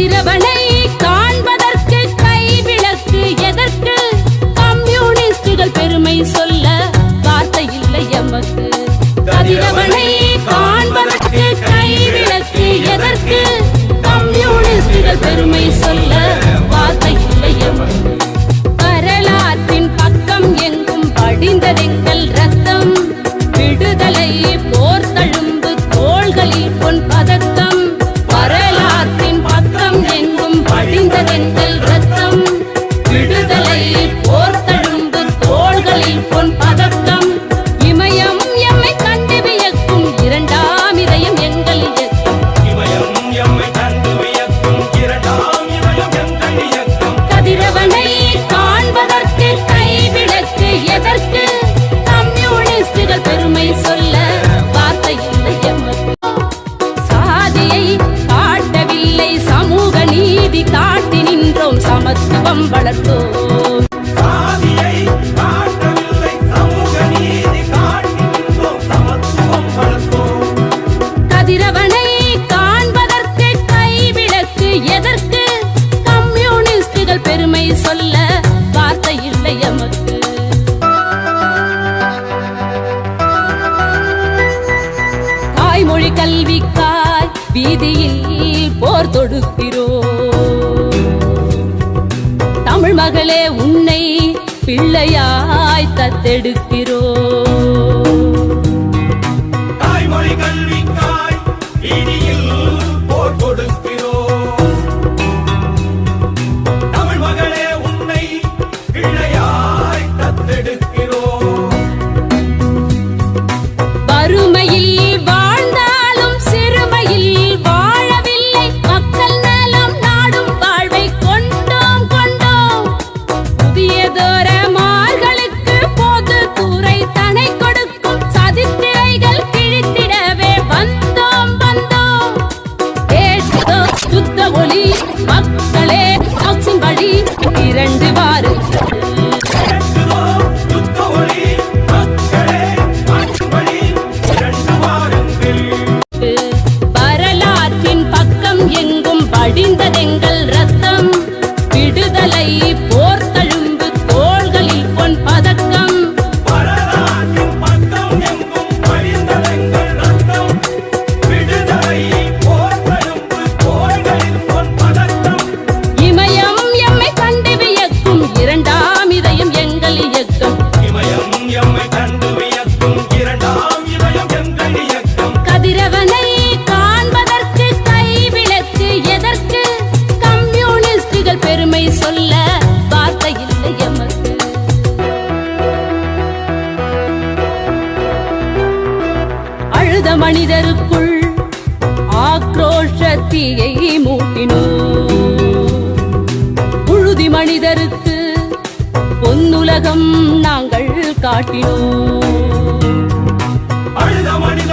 கதிரவனை காண்பதற்கு கைவிளக்கு எதற்கு? கம்யூனிஸ்டுகள் பெருமை சொல்ல வார்த்தை இல்லை எமக்கு. கதிரவனை காண்பதற்கு கைவிளக்கு எதற்கு? கம்யூனிஸ்டுகள் பெருமை சொல்ல வார்த்தை இல்லை எமக்கு. வரலாற்றின் பக்கம் எங்கும் படிந்ததெங்கும் பொன் பதக்கம். இமயம் எம்மை கண்டு வியக்கும் இரண்டாம் இதயம் எங்கள் இமயம் எம்மை கண்டு வியக்கும் இரண்டாம் இமயம் எங்கள் இயக்கம். கதிரவனை காண்பதற்கு கைவிளக்கு எதற்கு? கம்யூனிஸ்டுகள் பெருமை சொல்ல வார்த்தை இல்லை எமக்கு சாதியை காட்டவில்லை. சமூக நீதி காட்டி நின்றோம். சமத்துவம் வளர்த்தோம். வீதியில் போர் தொடுக்கிறோ தமிழ் மகளே உன்னை பிள்ளையாய் தத்தெடுக்கிறோம். ஒளி மக்களே ஆக்சின் வழி இரண்டு வாருங்கள் மனிதருக்குள் ஆக்ரோஷ மூட்டினோ புழுதி மனிதருக்கு பொன்னுலகம் நாங்கள் காட்டினோம். மனித